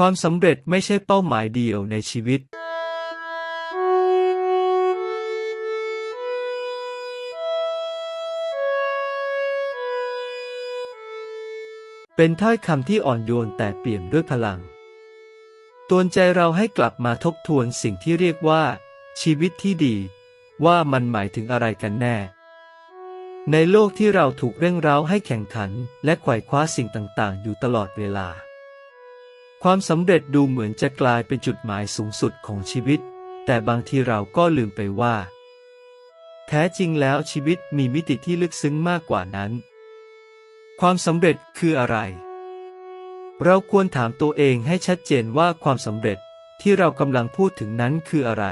ความสำเร็จไม่ใช่เป้าหมายเดียวในชีวิต เป็นถ้อยคำที่อ่อนโยนแต่เปี่ยมด้วยพลังตวนใจเราให้กลับมาทบทวนสิ่งที่เรียกว่า ชีวิตที่ดี ว่ามันหมายถึงอะไรกันแน่ ในโลกที่เราถูกเร่งเร้าให้แข่งขัน และไขว่คว้าสิ่งต่างๆ อยู่ตลอดเวลา ความสำเร็จดูเหมือนจะกลายเป็นจุดหมายสูงสุดของชีวิต แต่บางทีเราก็ลืมไปว่า แท้จริงแล้วชีวิตมีมิติที่ลึกซึ้งมากกว่านั้น ความสำเร็จคืออะไร เราควรถามตัวเองให้ชัดเจนว่าความสำเร็จที่เรากำลังพูดถึงนั้นคืออะไร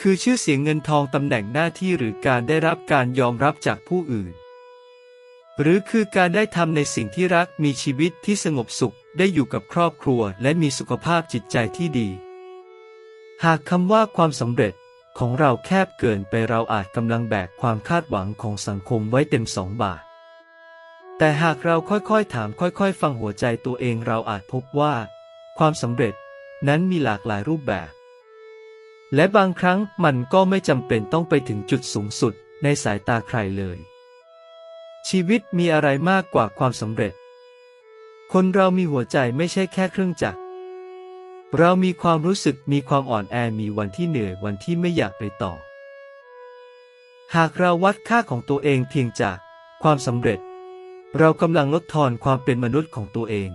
คือชื่อเสียงเงินทองตำแหน่งหน้าที่หรือการได้รับการยอมรับจากผู้อื่น หรือคือการได้ทำในสิ่งที่รักมีชีวิตที่สงบสุข ได้อยู่กับครอบครัวและมีสุขภาพจิตใจที่ดี หากคำว่าความสำเร็จของเราแคบเกินไปเราอาจกำลังแบกความคาดหวังของสังคมไว้เต็มสองบาทแต่หากเราค่อยๆถามค่อยๆ ฟังหัวใจตัวเองเราอาจพบว่า ความสำเร็จนั้นมีหลากหลายรูปแบบ และบางครั้งมันก็ไม่จำเป็นต้องไปถึงจุดสูงสุดในสายตาใครเลย ชีวิตมีอะไรมากกว่าความสำเร็จ คนเรามีหัวใจไม่ใช่แค่เครื่องจักร เรามีความรู้สึกมีความอ่อนแอมีวันที่เหนื่อยวันที่ไม่อยากไปต่อ หากเราวัดค่าของตัวเองเพียงจากความสำเร็จ เรากำลังลดทอนความเป็นมนุษย์ของตัวเอง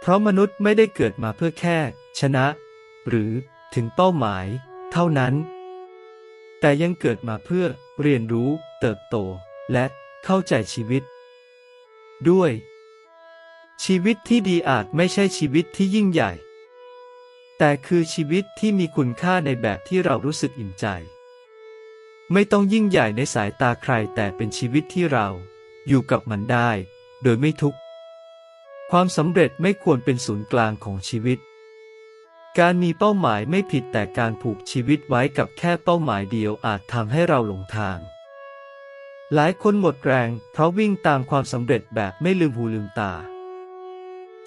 เพราะมนุษย์ไม่ได้เกิดมาเพื่อแค่ ชนะ หรือถึงเป้าหมาย เท่านั้น แต่ยังเกิดมาเพื่อเรียนรู้ เติบโต และเข้าใจชีวิต ด้วย ชีวิตที่ดีอาจไม่ใช่ชีวิตที่ยิ่งใหญ่ แต่คือชีวิตที่มีคุณค่าในแบบที่เรารู้สึกอิ่มใจ ไม่ต้องยิ่งใหญ่ในสายตาใครแต่เป็นชีวิตที่เรา อยู่กับมันได้ โดยไม่ทุกข์ ความสำเร็จไม่ควรเป็นศูนย์กลางของชีวิต การมีเป้าหมายไม่ผิดแต่การผูกชีวิตไว้กับแค่เป้าหมายเดียวอาจทำให้เราหลงทาง หลายคนหมดแรงเพราะวิ่งตามความสำเร็จแบบไม่ลืมหูลืมตา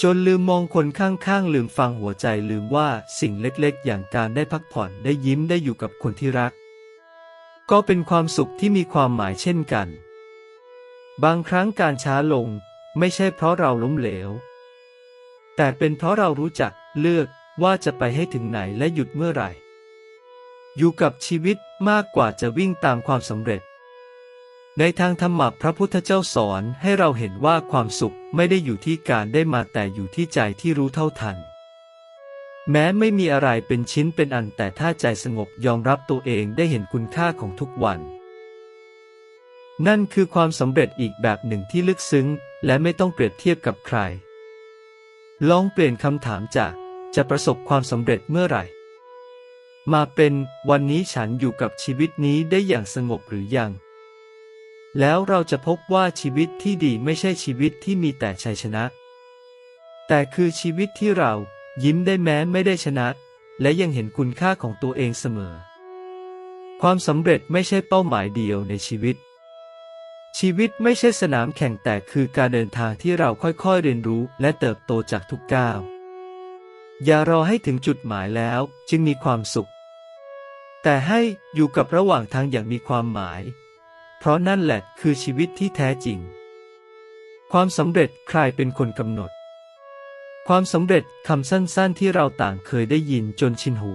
จนลืมมองคนข้างๆลืมฟังหัวใจลืมว่าสิ่งเล็กๆ อย่างการได้พักผ่อนได้ยิ้มได้อยู่กับคนที่รัก ก็เป็นความสุขที่มีความหมายเช่นกัน บางครั้งการช้าลงไม่ใช่เพราะเราล้มเหลว แต่เป็นเพราะเรารู้จักเลือกว่าจะไปให้ถึงไหนและหยุดเมื่อไหร่ อยู่กับชีวิตมากกว่าจะวิ่งตามความสำเร็จ ในทางธรรมะพระพุทธเจ้าสอนให้เราเห็นว่าความสุขไม่ได้อยู่ที่การได้มาแต่อยู่ที่ใจที่รู้เท่าทัน แม้ไม่มีอะไรเป็นชิ้นเป็นอันแต่ถ้าใจสงบยอมรับตัวเองได้เห็นคุณค่าของทุกวัน นั่นคือความสำเร็จอีกแบบหนึ่งที่ลึกซึ้ง และไม่ต้องเปรียบเทียบกับใคร ลองเปลี่ยนคำถามจากจะประสบความสำเร็จเมื่อไหร่ มาเป็นวันนี้ฉันอยู่กับชีวิตนี้ได้อย่างสงบหรือยัง แล้วเราจะพบว่าชีวิตที่ดีไม่ใช่ชีวิตที่มีแต่ชัยชนะ แต่คือชีวิตที่เรายิ้มได้แม้ไม่ได้ชนะ และยังเห็นคุณค่าของตัวเองเสมอ ความสำเร็จไม่ใช่เป้าหมายเดียวในชีวิต ชีวิตไม่ใช่สนามแข่งแต่คือการเดินทางที่เราค่อยๆเรียนรู้และเติบโตจากทุกก้าว อย่ารอให้ถึงจุดหมายแล้วจึงมีความสุข แต่ให้อยู่กับระหว่างทางอย่างมีความหมาย ราะนั่นแหละคือชีวิตที่แท้จริง ความสำเร็จใครเป็นคนกำหนด ความสำเร็จคำสั้นๆที่เราต่างเคยได้ยินจนชินหู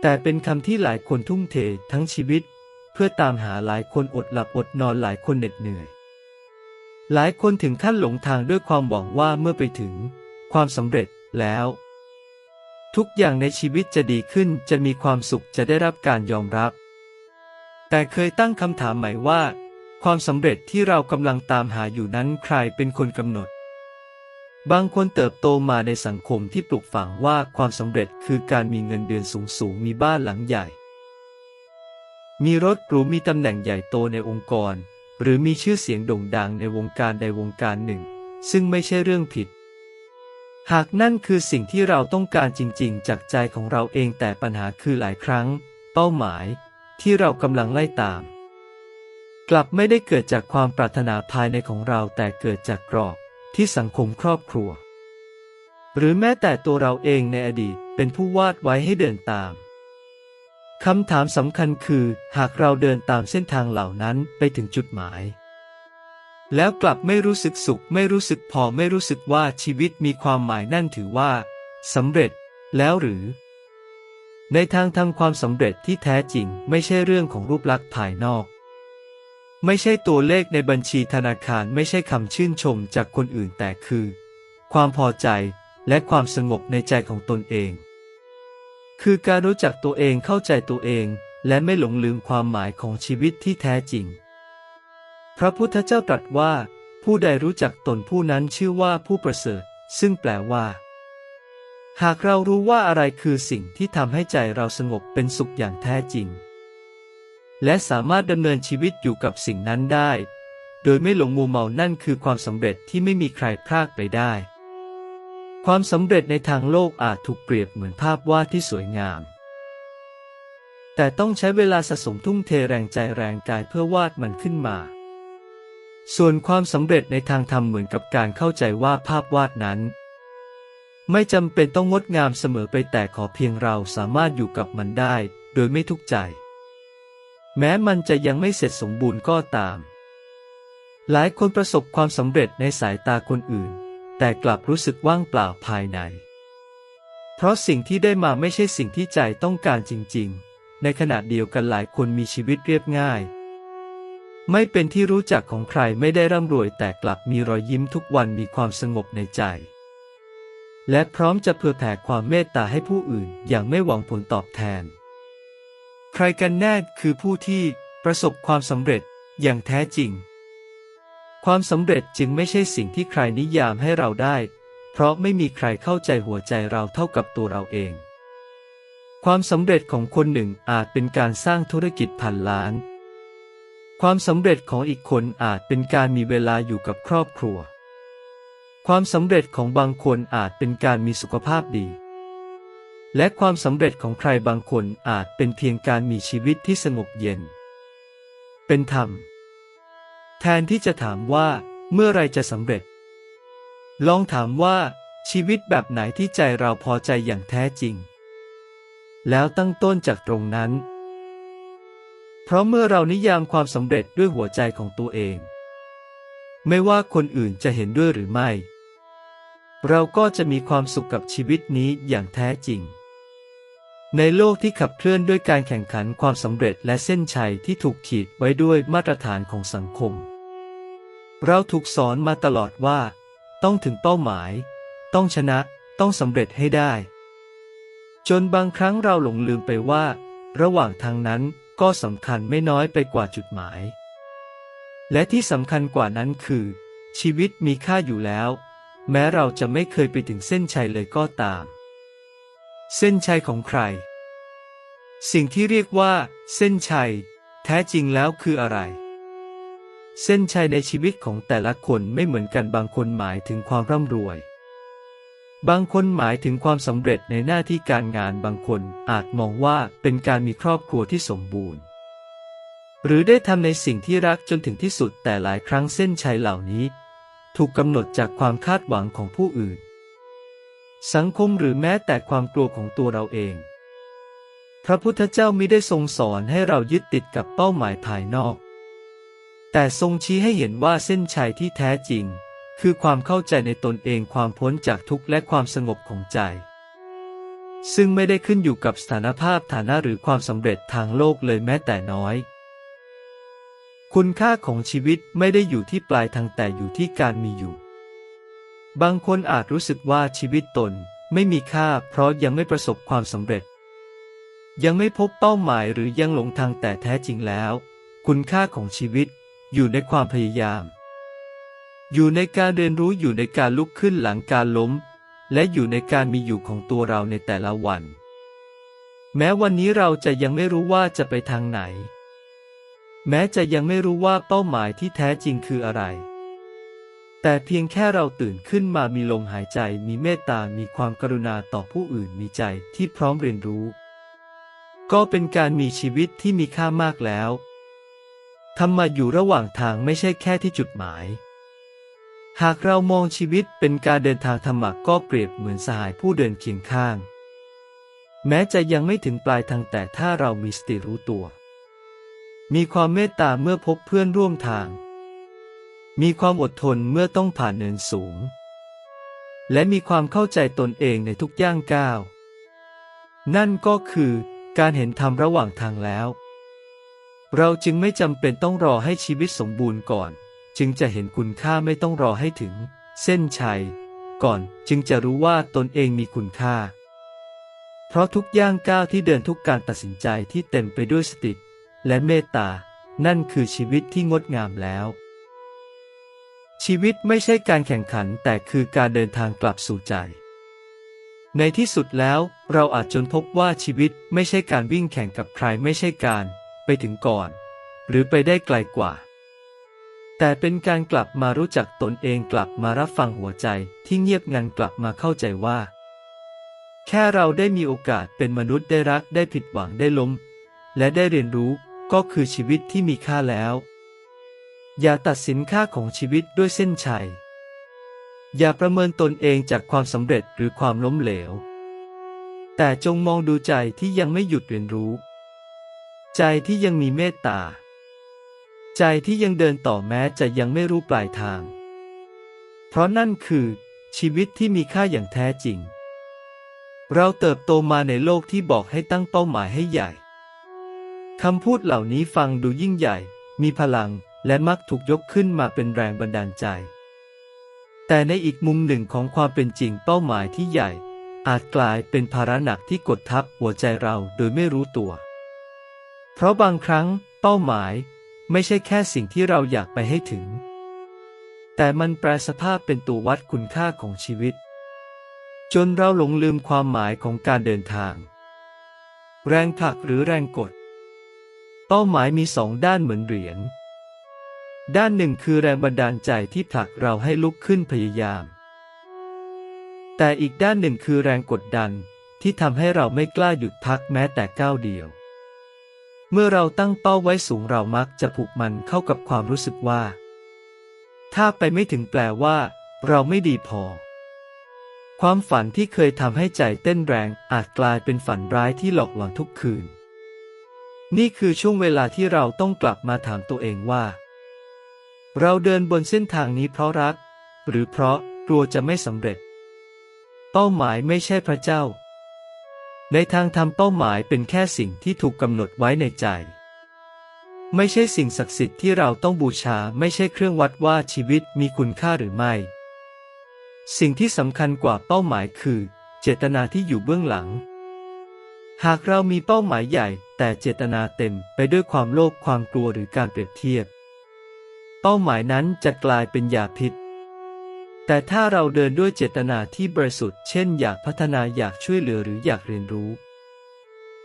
แต่เป็นคำที่หลายคนทุ่มเททั้งชีวิต เพื่อตามหาหลายคนอดหลับอดนอนหลายคนเหน็ดเหนื่อย หลายคนถึงขั้นหลงทางด้วยความหวังว่าเมื่อไปถึง ความสำเร็จแล้ว ทุกอย่างในชีวิตจะดีขึ้นจะมีความสุขจะได้รับการยอมรับ แต่เคยตั้งคำถามใหม่ว่า ความสำเร็จที่เรากำลังตามหาอยู่นั้นใครเป็นคนกำหนด บางคนเติบโตมาในสังคมที่ปลูกฝังว่าความสำเร็จคือการมีเงินเดือนสูงสูงมีบ้านหลังใหญ่ มีรถหรูมีตำแหน่งใหญ่โตในองค์กร หรือมีชื่อเสียงโด่งดังในวงการใดวงการหนึ่ง ซึ่งไม่ใช่เรื่องผิดหากนั่นคือสิ่งที่เราต้องการจริงๆ จากใจของเราเองแต่ปัญหาคือหลายครั้ง เป้าหมาย ที่เรากำลังไล่ตาม กลับไม่ได้เกิดจากความปรารถนาภายในของเราแต่เกิดจากกรอบที่สังคมครอบครัว หรือแม้แต่ตัวเราเองในอดีตเป็นผู้วาดไว้ให้เดินตามคำถามสำคัญคือ หากเราเดินตามเส้นทางเหล่านั้นไปถึงจุดหมาย แล้วกลับไม่รู้สึกสุข ไม่รู้สึกพอไม่รู้สึกว่าชีวิตมีความหมายนั่นถือว่าสำเร็จแล้วหรือ ในทางทำความสำเร็จที่แท้จริงไม่ใช่เรื่องของรูปลักษณ์ภายนอก ไม่ใช่ตัวเลขในบัญชีธนาคารไม่ใช่คำชื่นชมจากคนอื่นแต่คือ ความพอใจและความสงบในใจของตนเอง คือการรู้จักตัวเองเข้าใจตัวเอง และไม่หลงลืมความหมายของชีวิตที่แท้จริง พระพุทธเจ้าตรัสว่า ผู้ใดรู้จักตนผู้นั้นชื่อว่าผู้ประเสริฐ ซึ่งแปลว่า หากเรารู้ว่าอะไรคือสิ่งที่ทำให้ใจเราสงบเป็นสุขอย่างแท้จริง และสามารถดำเนินชีวิตอยู่กับสิ่งนั้นได้ โดยไม่หลงมัวเมานั่นคือความสำเร็จที่ไม่มีใครพลากไปได้ ความสำเร็จในทางโลกอาจถูกเปรียบเหมือนภาพวาดที่สวยงาม แต่ต้องใช้เวลาสะสมทุ่มเทแรงใจแรงกายเพื่อวาดมันขึ้นมา ส่วนความสำเร็จในทางธรรมเหมือนกับการเข้าใจว่าภาพวาดนั้น ไม่จำเป็นต้องงดงามเสมอไปแต่ขอเพียงเราสามารถอยู่กับมันได้ โดยไม่ทุกข์ใจ แม้มันจะยังไม่เสร็จสมบูรณ์ก็ตาม หลายคนประสบความสำเร็จในสายตาคนอื่น แต่กลับรู้สึกว่างเปล่าภายใน เพราะสิ่งที่ได้มาไม่ใช่สิ่งที่ใจต้องการจริง ๆ ในขณะเดียวกันหลายคนมีชีวิตเรียบง่าย ไม่เป็นที่รู้จักของใครไม่ได้ร่ำรวยแต่กลับมีรอยยิ้มทุกวันมีความสงบในใจ และพร้อมจะเผื่อแผ่ความเมตตาให้ผู้อื่นอย่างไม่หวังผลตอบแทน ใครกันแน่คือผู้ที่ประสบความสำเร็จอย่างแท้จริง ความสำเร็จจึงไม่ใช่สิ่งที่ใครนิยามให้เราได้ เพราะไม่มีใครเข้าใจหัวใจเราเท่ากับตัวเราเอง ความสำเร็จของคนหนึ่งอาจเป็นการสร้างธุรกิจพันล้าน ความสำเร็จของอีกคนอาจเป็นการมีเวลาอยู่กับครอบครัว ความสำเร็จของบางคนอาจเป็นการมีสุขภาพดี และความสำเร็จของใครบางคนอาจเป็นเพียงการมีชีวิตที่สงบเย็น เป็นธรรม แทนที่จะถามว่าเมื่อไรจะสำเร็จ ลองถามว่าชีวิตแบบไหนที่ใจเราพอใจอย่างแท้จริง แล้วตั้งต้นจากตรงนั้น เพราะเมื่อเรานิยามความสำเร็จด้วยหัวใจของตัวเอง ไม่ว่าคนอื่นจะเห็นด้วยหรือไม่ เราก็จะมีความสุขกับชีวิตนี้อย่างแท้จริง ในโลกที่ขับเคลื่อนด้วยการแข่งขันความสำเร็จและเส้นชัยที่ถูกขีดไว้ด้วยมาตรฐานของสังคม เราถูกสอนมาตลอดว่า ต้องถึงเป้าหมาย ต้องชนะต้องสำเร็จให้ได้ จนบางครั้งเราหลงลืมไปว่า ระหว่างทางนั้นก็สำคัญไม่น้อยไปกว่าจุดหมาย และที่สำคัญกว่านั้นคือ ชีวิตมีค่าอยู่แล้ว แม้เราจะไม่เคยไปถึงเส้นชัยเลยก็ตาม เส้นชัยของใคร สิ่งที่เรียกว่า เส้นชัย แท้จริงแล้วคืออะไร เส้นชัยในชีวิตของแต่ละคนไม่เหมือนกันบางคนหมายถึงความร่ำรวย บางคนหมายถึงความสำเร็จในหน้าที่การงานบางคนอาจมองว่าเป็นการมีครอบครัวที่สมบูรณ์หรือได้ทำในสิ่งที่รักจนถึงที่สุดแต่หลายครั้งเส้นชัยเหล่านี้ ถูกกำหนดจากความคาดหวังของผู้อื่น สังคมหรือแม้แต่ความกลัวของตัวเราเอง พระพุทธเจ้ามิได้ทรงสอนให้เรายึดติดกับเป้าหมายภายนอก แต่ทรงชี้ให้เห็นว่าเส้นชัยที่แท้จริง คือความเข้าใจในตนเองความพ้นจากทุกข์และความสงบของใจ ซึ่งไม่ได้ขึ้นอยู่กับสถานภาพฐานะหรือความสำเร็จทางโลกเลยแม้แต่น้อย คุณค่าของชีวิตไม่ได้อยู่ที่ปลายทางแต่อยู่ที่การมีอยู่ บางคนอาจรู้สึกว่าชีวิตตนไม่มีค่าเพราะยังไม่ประสบความสำเร็จ ยังไม่พบเป้าหมายหรือยังหลงทางแต่แท้จริงแล้ว คุณค่าของชีวิตอยู่ในความพยายาม อยู่ในการเรียนรู้อยู่ในการลุกขึ้นหลังการล้ม และอยู่ในการมีอยู่ของตัวเราในแต่ละวัน แม้วันนี้เราจะยังไม่รู้ว่าจะไปทางไหน แม้จะยังไม่รู้ว่าเป้าหมายที่แท้จริงคืออะไร แต่เพียงแค่เราตื่นขึ้นมามีลมหายใจ มีเมตตา มีความกรุณาต่อผู้อื่น มีใจที่พร้อมเรียนรู้ ก็เป็นการมีชีวิตที่มีค่ามากแล้วทำมาอยู่ระหว่างทางไม่ใช่แค่ที่จุดหมาย หากเรามองชีวิตเป็นการเดินทางธรรมะก็เปรียบเหมือนสหายผู้เดินเคียงข้าง แม้จะยังไม่ถึงปลายทางแต่ถ้าเรามีสติรู้ตัว มีความเมตตาเมื่อพบเพื่อนร่วมทาง มีความอดทนเมื่อต้องผ่านเนินสูง และมีความเข้าใจตนเองในทุกย่างก้าว นั่นก็คือการเห็นธรรมระหว่างทางแล้ว เราจึงไม่จำเป็นต้องรอให้ชีวิตสมบูรณ์ก่อน จึงจะเห็นคุณค่าไม่ต้องรอให้ถึง เส้นชัย ก่อนจึงจะรู้ว่าตนเองมีคุณค่า เพราะทุกย่างก้าวที่เดินทุกการตัดสินใจที่เต็มไปด้วยสติ และเมตตา นั่นคือชีวิตที่งดงามแล้ว ชีวิตไม่ใช่การแข่งขันแต่คือการเดินทางกลับสู่ใจ ในที่สุดแล้วเราอาจจนพบว่าชีวิตไม่ใช่การวิ่งแข่งกับใครไม่ใช่การ ไปถึงก่อน หรือไปได้ไกลกว่า แต่เป็นการกลับมารู้จักตนเองกลับมารับฟังหัวใจที่เงียบงันกลับมาเข้าใจว่าแค่เราได้มีโอกาสเป็นมนุษย์ได้รักได้ผิดหวังได้ล้ม และได้เรียนรู้ ก็คือชีวิตที่มีค่าแล้ว อย่าตัดสินค่าของชีวิตด้วยเส้นชัย อย่าประเมินตนเองจากความสำเร็จหรือความล้มเหลว แต่จงมองดูใจที่ยังไม่หยุดเรียนรู้ ใจที่ยังมีเมตตา ใจที่ยังเดินต่อแม้จะยังไม่รู้ปลายทาง เพราะนั่นคือ ชีวิตที่มีค่าอย่างแท้จริง เราเติบโตมาในโลกที่บอกให้ตั้งเป้าหมายให้ใหญ่ คำพูดเหล่านี้ฟังดูยิ่งใหญ่ มีพลัง และมักถูกยกขึ้นมาเป็นแรงบันดาลใจ แต่ในอีกมุมหนึ่งของความเป็นจริงเป้าหมายที่ใหญ่ อาจกลายเป็นภาระหนักที่กดทับหัวใจเราโดยไม่รู้ตัว เพราะบางครั้ง เป้าหมาย ไม่ใช่แค่สิ่งที่เราอยากไปให้ถึง แต่มันแปลสภาพเป็นตัววัดคุณค่าของชีวิต จนเราหลงลืมความหมายของการเดินทาง แรงผลักหรือแรงกด เป้าหมายมีสองด้านเหมือนเหรียญ ด้านหนึ่งคือแรงบันดาลใจที่ผลักเราให้ลุกขึ้นพยายาม แต่อีกด้านหนึ่งคือแรงกดดันที่ทำให้เราไม่กล้าหยุดพักแม้แต่ก้าวเดียว เมื่อเราตั้งเป้าไว้สูงเรามักจะผูกมันเข้ากับความรู้สึกว่า ถ้าไปไม่ถึงแปลว่า เราไม่ดีพอ ความฝันที่เคยทำให้ใจเต้นแรงอาจกลายเป็นฝันร้ายที่หลอกหลอนทุกคืน นี่คือช่วงเวลาที่เราต้องกลับมาถามตัวเองว่า เราเดินบนเส้นทางนี้เพราะรัก หรือเพราะกลัวจะไม่สำเร็จ เป้าหมายไม่ใช่พระเจ้า ในทางทำเป้าหมายเป็นแค่สิ่งที่ถูกกำหนดไว้ในใจ ไม่ใช่สิ่งศักดิ์สิทธิ์ที่เราต้องบูชาไม่ใช่เครื่องวัดว่าชีวิตมีคุณค่าหรือไม่ สิ่งที่สำคัญกว่าเป้าหมายคือ เจตนาที่อยู่เบื้องหลัง หากเรามีเป้าหมายใหญ่ แต่เจตนาเต็มไปด้วยความโลภความกลัวหรือการเปรียบเทียบ เป้าหมายนั้นจะกลายเป็นยาพิษ แต่ถ้าเราเดินด้วยเจตนาที่บริสุทธิ์เช่นอยากพัฒนาอยากช่วยเหลือหรืออยากเรียนรู้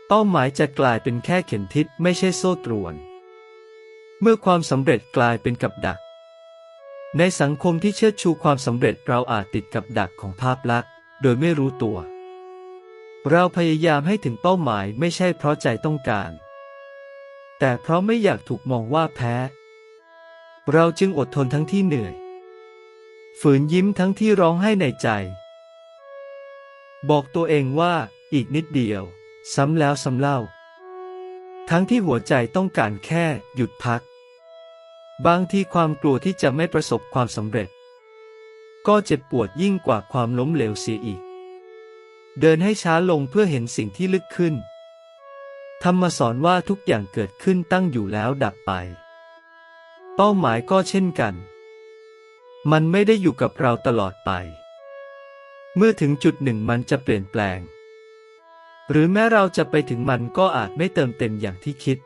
เป้าหมายจะกลายเป็นแค่เข็มทิศไม่ใช่โซ่ตรวน เมื่อความสำเร็จกลายเป็นกับดัก ในสังคมที่เชิดชูความสำเร็จเราอาจติดกับดักของภาพลักษณ์ โดยไม่รู้ตัว เราพยายามให้ถึงเป้าหมายไม่ใช่เพราะใจต้องการ แต่เพราะไม่อยากถูกมองว่าแพ้ เราจึงอดทนทั้งที่เหนื่อย ฝืนยิ้มทั้งที่ร้องไห้ในใจ บอกตัวเองว่าอีกนิดเดียว ซ้ำแล้วซ้ำเล่า ทั้งที่หัวใจต้องการแค่หยุดพัก บางทีความกลัวที่จะไม่ประสบความสำเร็จ ก็เจ็บปวดยิ่งกว่าความล้มเหลวเสียอีก เดินให้ช้าลงเพื่อเห็นสิ่งที่ลึกขึ้น ธรรมสอนว่าทุกอย่างเกิดขึ้นตั้งอยู่แล้วดับไป เป้าหมายก็เช่นกัน มันไม่ได้อยู่กับเราตลอดไป เมื่อถึงจุดหนึ่งมันจะเปลี่ยนแปลง หรือแม้เราจะไปถึงมันก็อาจไม่เติมเต็มอย่างที่คิด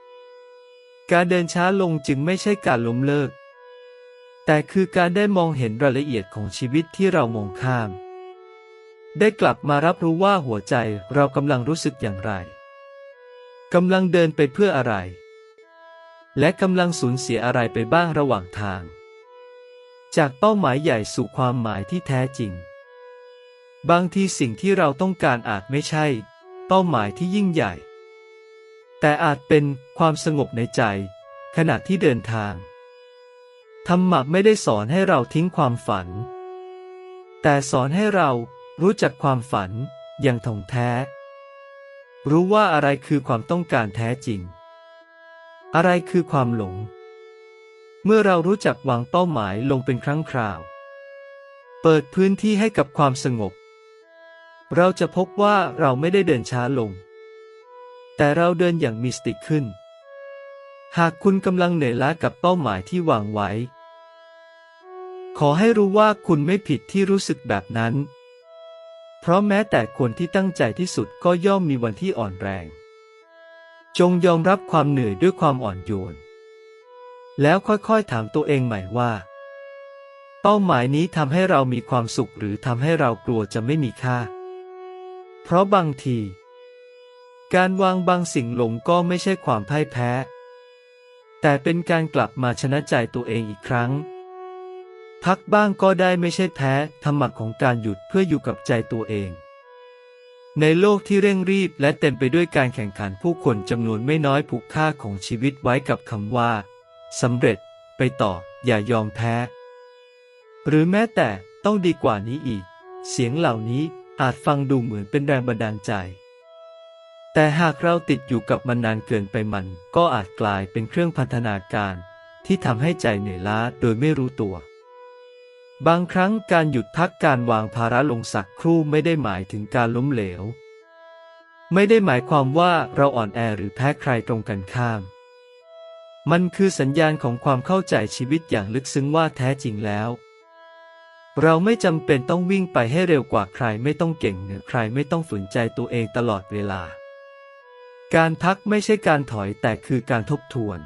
การเดินช้าลงจึงไม่ใช่การล้มเลิก แต่คือการได้มองเห็นรายละเอียดของชีวิตที่เรามองข้าม ได้กลับมารับรู้ว่าหัวใจเรากำลังรู้สึกอย่างไรกำลังเดินไปเพื่ออะไร และกำลังสูญเสียอะไรไปบ้างระหว่างทาง จากเป้าหมายใหญ่สู่ความหมายที่แท้จริง บางทีสิ่งที่เราต้องการอาจไม่ใช่ เป้าหมายที่ยิ่งใหญ่ แต่อาจเป็นความสงบในใจ ขณะที่เดินทางธรรมะไม่ได้สอนให้เราทิ้งความฝัน แต่สอนให้เรา รู้จักความฝันอย่างถ่องแท้ รู้ว่าอะไรคือความต้องการแท้จริง อะไรคือความหลง เมื่อเรารู้จักวางเป้าหมายลงเป็นครั้งคราว เปิดพื้นที่ให้กับความสงบ เราจะพบว่าเราไม่ได้เดินช้าลง แต่เราเดินอย่างมีสติขึ้น หากคุณกำลังเหนื่อยล้ากับเป้าหมายที่วางไว้ ขอให้รู้ว่าคุณไม่ผิดที่รู้สึกแบบนั้น เพราะแม้แต่คนที่ตั้งใจที่สุดก็ย่อมมีวันที่อ่อนแรง จงยอมรับความเหนื่อยด้วยความอ่อนโยน แล้วค่อยๆถามตัวเองใหม่ว่า เป้าหมายนี้ทำให้เรามีความสุขหรือทำให้เรากลัวจะไม่มีค่า เพราะบางที การวางบางสิ่งลงก็ไม่ใช่ความพ่ายแพ้ แต่เป็นการกลับมาชนะใจตัวเองอีกครั้ง พักบ้างก็ได้ไม่ใช่แพ้ธรรมะของการหยุดเพื่ออยู่กับใจตัวเอง ในโลกที่เร่งรีบและเต็มไปด้วยการแข่งขันผู้คนจำนวนไม่น้อยผูกค่าของชีวิตไว้กับคำว่าสำเร็จ ไปต่อ อย่ายอมแพ้ หรือแม้แต่ต้องดีกว่านี้อีก เสียงเหล่านี้อาจฟังดูเหมือนเป็นแรงบันดาลใจ แต่หากเราติดอยู่กับมันนานเกินไปมัน ก็อาจกลายเป็นเครื่องพันธนาการ ที่ทำให้ใจเหนื่อยล้าโดยไม่รู้ตัว บางครั้งการหยุดพักการวางภาระลงสักครู่ไม่ได้หมายถึงการล้มเหลว ไม่ได้หมายความว่าเราอ่อนแอหรือแพ้ใครตรงกันข้าม มันคือสัญญาณของความเข้าใจชีวิตอย่างลึกซึ้งว่าแท้จริงแล้ว เราไม่จำเป็นต้องวิ่งไปให้เร็วกว่าใครไม่ต้องเก่งเหนือใครไม่ต้องฝืนใจตัวเองตลอดเวลา การพักไม่ใช่การถอยแต่คือการทบทวน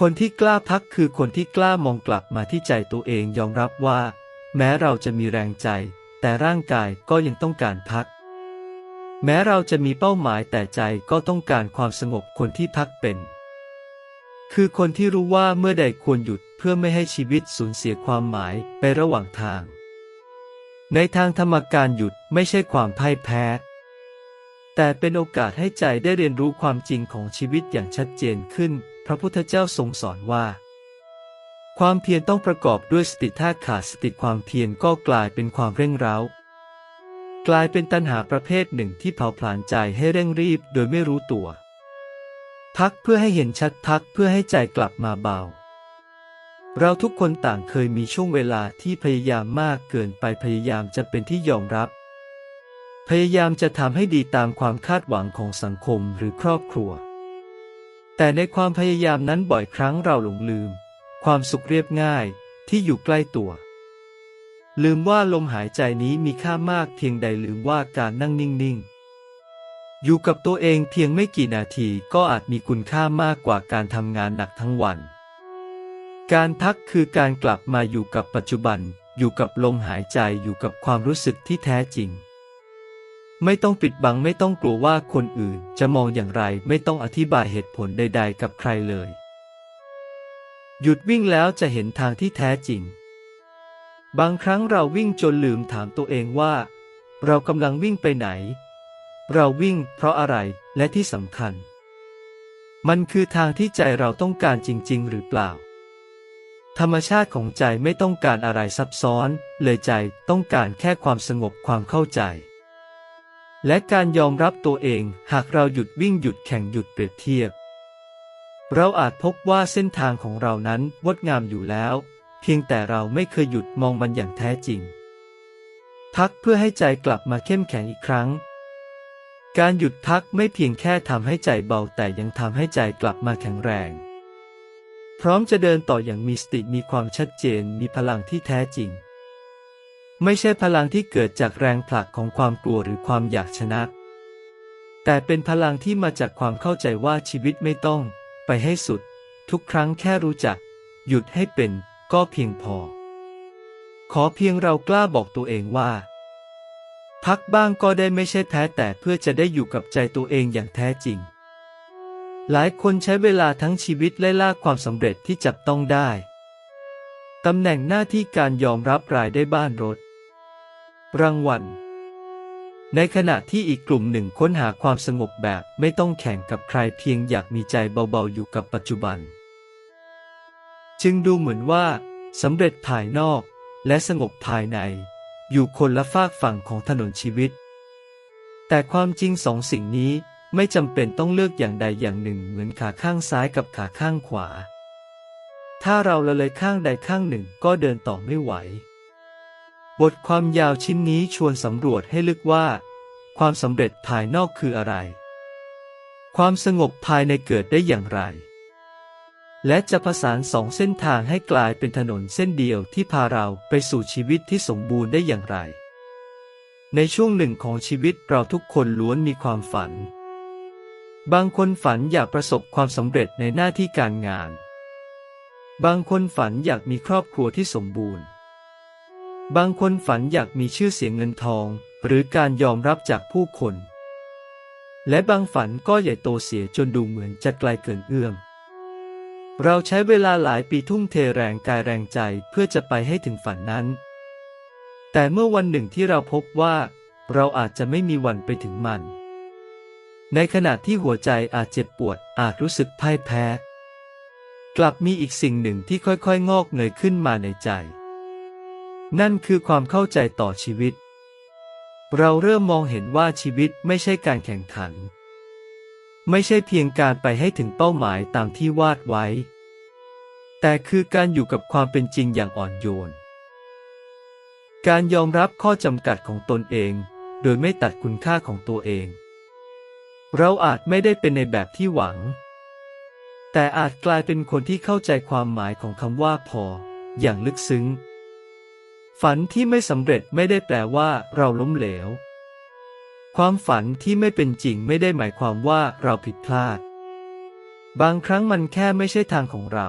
คนที่กล้าพักคือคนที่กล้ามองกลับมาที่ใจตัวเองยอมรับว่า แม้เราจะมีแรงใจ แต่ร่างกายก็ยังต้องการพัก แม้เราจะมีเป้าหมายแต่ใจก็ต้องการความสงบคนที่พักเป็น คือคนที่รู้ว่าเมื่อใดควรหยุดเพื่อไม่ให้ชีวิตสูญเสียความหมายไประหว่างทาง ในทางธรรมการหยุดไม่ใช่ความพ่ายแพ้ แต่เป็นโอกาสให้ใจได้เรียนรู้ความจริงของชีวิตอย่างชัดเจนขึ้น พระพุทธเจ้าทรงสอนว่า ความเพียรต้องประกอบด้วยสติถ้าขาดสติความเพียรก็กลายเป็นความเร่งร้ากลายเป็นตัณหาประเภทหนึ่งที่เผาผลาญใจให้เร่งรีบโดยไม่รู้ตัว พักเพื่อให้เห็นชัดพักเพื่อให้ใจกลับมาเบา เราทุกคนต่างเคยมีช่วงเวลาที่พยายามมากเกินไปพยายามจะเป็นที่ยอมรับ พยายามจะทำให้ดีตามความคาดหวังของสังคมหรือครอบครัว แต่ในความพยายามนั้นบ่อยครั้งเราหลงลืม ความสุขเรียบง่ายที่อยู่ใกล้ตัว ลืมว่าลมหายใจนี้มีค่ามากเพียงใดลืมว่าการนั่งนิ่งๆ อยู่กับตัวเองเพียงไม่กี่นาทีก็อาจมีคุณค่ามากกว่าการทำงานหนักทั้งวัน การพักคือการกลับมาอยู่กับปัจจุบัน อยู่กับลมหายใจอยู่กับความรู้สึกที่แท้จริง ไม่ต้องปิดบังไม่ต้องกลัวว่าคนอื่นจะมองอย่างไรไม่ต้องอธิบายเหตุผลใด ๆ กับใครเลย หยุดวิ่งแล้วจะเห็นทางที่แท้จริง บางครั้งเราวิ่งจนลืมถามตัวเองว่า เรากำลังวิ่งไปไหน เราวิ่งเพราะอะไรและที่สำคัญ มันคือทางที่ใจเราต้องการจริง ๆ หรือเปล่า ธรรมชาติของใจไม่ต้องการอะไรซับซ้อน เลยใจต้องการแค่ความสงบความเข้าใจ และการยอมรับตัวเองหากเราหยุดวิ่งหยุดแข่งหยุดเปรียบเทียบ เราอาจพบว่าเส้นทางของเรานั้นงดงามอยู่แล้ว เพียงแต่เราไม่เคยหยุดมองมันอย่างแท้จริง พักเพื่อให้ใจกลับมาเข้มแข็งอีกครั้ง การหยุดพักไม่เพียงแค่ทำให้ใจเบาแต่ยังทำให้ใจกลับมาแข็งแรง พร้อมจะเดินต่ออย่างมีสติมีความชัดเจนมีพลังที่แท้จริง ไม่ใช่พลังที่เกิดจากแรงผลักของความกลัวหรือความอยากชนะ แต่เป็นพลังที่มาจากความเข้าใจว่าชีวิตไม่ต้อง ไปให้สุด ทุกครั้งแค่รู้จัก หยุดให้เป็น ก็เพียงพอ ขอเพียงเรากล้าบอกตัวเองว่า พักบ้างก็ได้ไม่ใช่แพ้แต่เพื่อจะได้อยู่กับใจตัวเองอย่างแท้จริง หลายคนใช้เวลาทั้งชีวิตไล่ล่าความสำเร็จที่จับต้องได้ตำแหน่งหน้าที่การยอมรับรายได้บ้านรถ รางวัล ในขณะที่อีกกลุ่มหนึ่งค้นหาความสงบแบบไม่ต้องแข่งกับใครเพียงอยากมีใจเบาๆอยู่กับปัจจุบัน จึงดูเหมือนว่าสำเร็จภายนอกและสงบภายใน อยู่คนละฝากฝั่งของถนนชีวิต แต่ความจริงสองสิ่งนี้ไม่จำเป็นต้องเลือกอย่างใดอย่างหนึ่งเหมือนขาข้างซ้ายกับขาข้างขวา ถ้าเราละเลยข้างใดข้างหนึ่งก็เดินต่อไม่ไหว บทความยาวชิ้นนี้ชวนสำรวจให้ลึกว่า ความสำเร็จภายนอกคืออะไร ความสงบภายในเกิดได้อย่างไร และจะผสานสองเส้นทางให้กลายเป็นถนนเส้นเดียวที่พาเราไปสู่ชีวิตที่สมบูรณ์ได้อย่างไร ในช่วงหนึ่งของชีวิตเราทุกคนล้วนมีความฝัน บางคนฝันอยากประสบความสำเร็จในหน้าที่การงาน บางคนฝันอยากมีครอบครัวที่สมบูรณ์ บางคนฝันอยากมีชื่อเสียงเงินทอง หรือการยอมรับจากผู้คน และบางฝันก็ใหญ่โตเสียจนดูเหมือนจะไกลเกินเอื้อม เราใช้เวลาหลายปีทุ่มเทแรงกายแรงใจเพื่อจะไปให้ถึงฝันนั้น แต่เมื่อวันหนึ่งที่เราพบว่า เราอาจจะไม่มีวันไปถึงมัน ในขณะที่หัวใจอาจเจ็บปวดอาจรู้สึกพ่ายแพ้ กลับมีอีกสิ่งหนึ่งที่ค่อยๆ งอกเงยขึ้นมาในใจ นั่นคือความเข้าใจต่อชีวิต เราเริ่มมองเห็นว่าชีวิตไม่ใช่การแข่งขัน ไม่ใช่เพียงการไปให้ถึงเป้าหมายตามที่วาดไว้ แต่คือการอยู่กับความเป็นจริงอย่างอ่อนโยน การยอมรับข้อจำกัดของตนเอง โดยไม่ตัดคุณค่าของตัวเอง เราอาจไม่ได้เป็นในแบบที่หวัง แต่อาจกลายเป็นคนที่เข้าใจความหมายของคำว่าพอ อย่างลึกซึ้ง ฝันที่ไม่สำเร็จไม่ได้แปลว่าเราล้มเหลว ความฝันที่ไม่เป็นจริงไม่ได้หมายความว่าเราผิดพลาด บางครั้งมันแค่ไม่ใช่ทางของเรา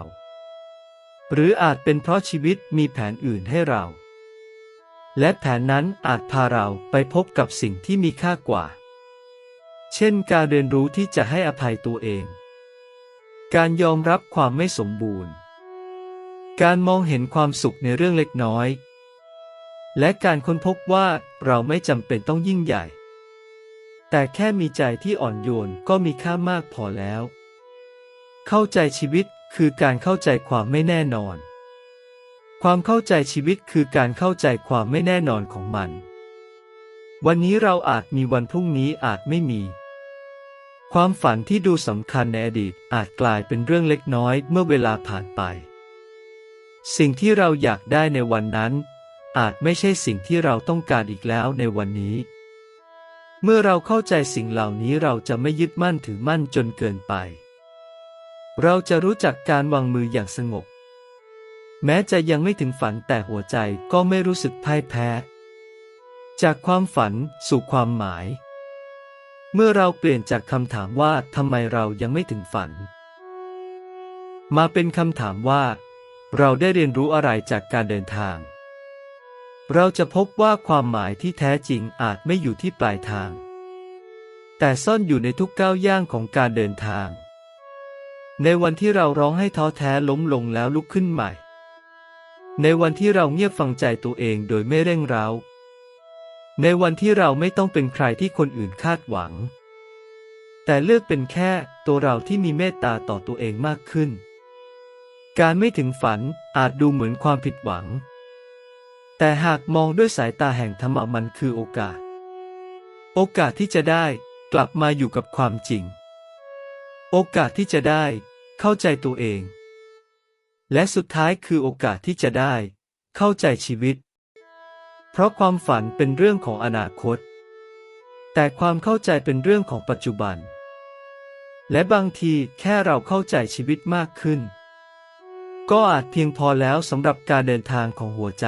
หรืออาจเป็นเพราะชีวิตมีแผนอื่นให้เรา และแผนนั้นอาจพาเราไปพบกับสิ่งที่มีค่ากว่า เช่นการเรียนรู้ที่จะให้อภัยตัวเอง การยอมรับความไม่สมบูรณ์ การมองเห็นความสุขในเรื่องเล็กน้อย และการค้นพบว่าเราไม่จำเป็นต้องยิ่งใหญ่ แต่แค่มีใจที่อ่อนโยนก็มีค่ามากพอแล้ว เข้าใจชีวิตคือการเข้าใจความไม่แน่นอน ความเข้าใจชีวิตคือการเข้าใจความไม่แน่นอนของมัน วันนี้เราอาจมีวันพรุ่งนี้อาจไม่มี ความฝันที่ดูสำคัญในอดีตอาจกลายเป็นเรื่องเล็กน้อยเมื่อเวลาผ่านไป สิ่งที่เราอยากได้ในวันนั้น อาจไม่ใช่สิ่งที่เราต้องการอีกแล้วในวันนี้ เมื่อเราเข้าใจสิ่งเหล่านี้เราจะไม่ยึดมั่นถือมั่นจนเกินไป เราจะรู้จักการวางมืออย่างสงบ แม้จะยังไม่ถึงฝันแต่หัวใจก็ไม่รู้สึกพ่ายแพ้ จากความฝันสู่ความหมาย เมื่อเราเปลี่ยนจากคำถามว่าทำไมเรายังไม่ถึงฝัน มาเป็นคำถามว่า เราได้เรียนรู้อะไรจากการเดินทาง เราจะพบว่าความหมายที่แท้จริงอาจไม่อยู่ที่ปลายทาง แต่ซ่อนอยู่ในทุกก้าวย่างของการเดินทาง ในวันที่เราร้องให้ท้อแท้ล้มลงแล้วลุกขึ้นใหม่ ในวันที่เราเงียบฟังใจตัวเองโดยไม่เร่งเร้าในวันที่เราไม่ต้องเป็นใครที่คนอื่นคาดหวัง แต่เลือกเป็นแค่ตัวเราที่มีเมตตาต่อตัวเองมากขึ้น การไม่ถึงฝันอาจดูเหมือนความผิดหวัง แต่หากมองด้วยสายตาแห่งธรรมะมันคือโอกาส โอกาสที่จะได้กลับมาอยู่กับความจริง โอกาสที่จะได้เข้าใจตัวเอง และสุดท้ายคือโอกาสที่จะได้เข้าใจชีวิต เพราะความฝันเป็นเรื่องของอนาคต แต่ความเข้าใจเป็นเรื่องของปัจจุบัน และบางทีแค่เราเข้าใจชีวิตมากขึ้น ก็อาจเพียงพอแล้วสำหรับการเดินทางของหัวใจ